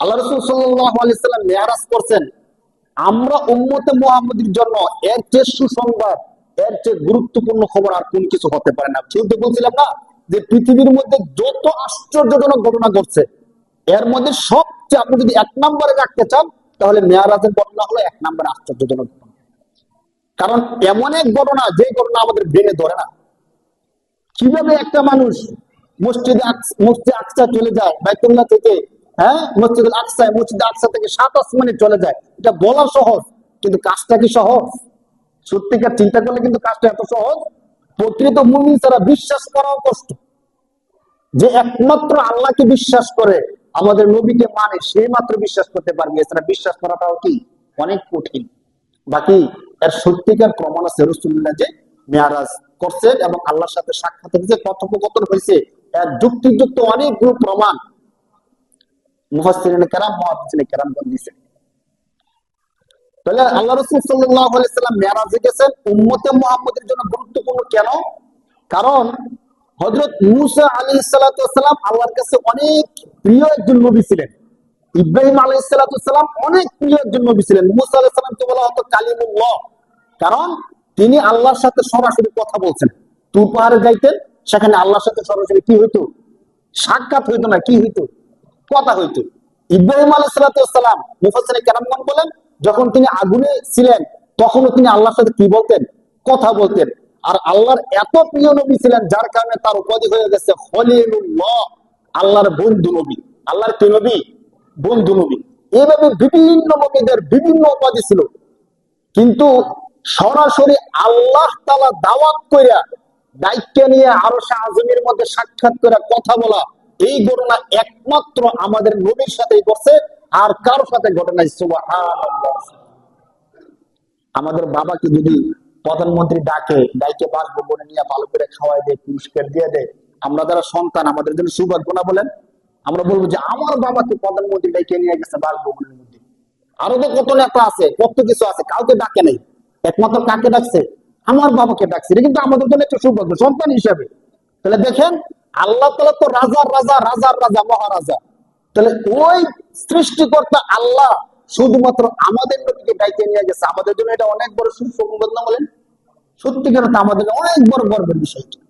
আল্লাহ রসুল সাল্লাম মেয়ারাজ করছেন, আমরা উম্মতে মোহাম্মদের জন্য এর চেয়ে সুসংবাদ, এর চেয়ে গুরুত্বপূর্ণ খবর আর কোন কিছু হতে পারে না। শুনতে বলছিলাম না যে পৃথিবীর মধ্যে যত আশ্চর্যজনক ঘটনা ঘটছে, এর মধ্যে সবচেয়ে আপনি যদি এক নম্বরে রাখতে চান, তাহলে মেয়ারাজের ঘটনা হলো এক নম্বরে আশ্চর্যজনক ঘটনা। কারণ এমন এক ঘটনা যে ঘটনা আমাদের ব্রেনে ধরে না। কীভাবে একটা মানুষ মসজিদে মসজিদে আকসা চলে যায়, বাইতুল্লাহ থেকে হ্যাঁ? মসজিদ আকসায় মসজিদ আকসা থেকে সাত আসমানে চলে যায়। এটা বলা সহজ, কিন্তু কাজটা কি সহজ? সত্যিকার চিন্তা করলে কিন্তু কাজটা এত সহজ? প্রকৃত মুমিন ছাড়া বিশ্বাস করাও কষ্ট। যে একমাত্র আল্লাহকে বিশ্বাস করে, আমাদের নবীকে মানে সে মাত্র বিশ্বাস করতে পারবে। এছাড়া বিশ্বাস করাটাও কি? অনেক কঠিন। বাকি, এর সত্যিকার প্রমাণ আছে রসুল্লাহ যে মেয়ারাজ করছেন এবং আল্লাহর সাথে সাক্ষাৎ হয়েছে কথোপকথন হয়েছে, এর যুক্তিযুক্ত অনেকগুলো প্রমাণ কারণ ইব্রাহিম আলাই সাল্লাম অনেক প্রিয় একজন নবী ছিলেন। মুসা সাল্লামকে বলা হতো কালিমুল্লাহ। কারণ তিনি আল্লাহর সাথে সরাসরি কথা বলছেন। তুর যাইতেন, সেখানে আল্লাহর সাথে সরাসরি কি হইতো? সাক্ষাৎ হইতো না, কি হইতো? কথা হইতো। ইব্রাহিম আলাই সাল্লাম মুফাসিনে কেরামগণ বলেন, যখন তিনি আগুনে ছিলেন, তখনও তিনি আল্লাহর সাথে কি বলতেন? কথা বলতেন। আর আল্লাহর এত প্রিয় নবী ছিলেন, যার কারণে তার উপাধি হয়ে গেছে আল্লাহর বন্ধু নবী। আল্লাহর কি নবী? বন্ধু নবী। এইভাবে বিভিন্ন নবীদের বিভিন্ন উপাধি ছিল। কিন্তু সরাসরি আল্লাহ তালা দাওয়াত কইরা, দায়িত্ব নিয়ে আরও আজমের মধ্যে সাক্ষাৎ করে কথা বলা এই ঘটনা একমাত্র আমাদের নবীর সাথেই করছে আর কারও সাথে ঘটনা আমাদের বাবাকে যদি প্রধানমন্ত্রী ডাকে, ডাইকে বাসভবনে নিয়ে ভালো করে খাওয়াই দেয়, পুরস্কার দিয়ে দেয়, আমরা যারা সন্তান, আমাদের জন্য সৌভাগ্য না বলেন? আমরা বলব যে আমার বাবাকে প্রধানমন্ত্রী ডাইকে নিয়ে গেছে বাসভবনের মধ্যে। আরও তো কত নেতা আছে, কত কিছু আছে, কাউকে ডাকে নেই। একমাত্র কাকে ডাকছে? আমার বাবাকে ডাকছে। এটা কিন্তু আমাদের জন্য একটা সৌভাগ্য, সন্তান হিসাবে। তাহলে দেখেন আল্লাহ তালা তো রাজার রাজা রাজার রাজা, মহারাজা। তাহলে ওই সৃষ্টিকর্তা আল্লাহ শুধুমাত্র আমাদের নবীকে ডাইকে নিয়ে গেছে। আমাদের জন্য এটা অনেক বড় সুসংবাদ, না বলেন? সত্যিকার তো আমাদের অনেক বড় গর্বের বিষয় এটা।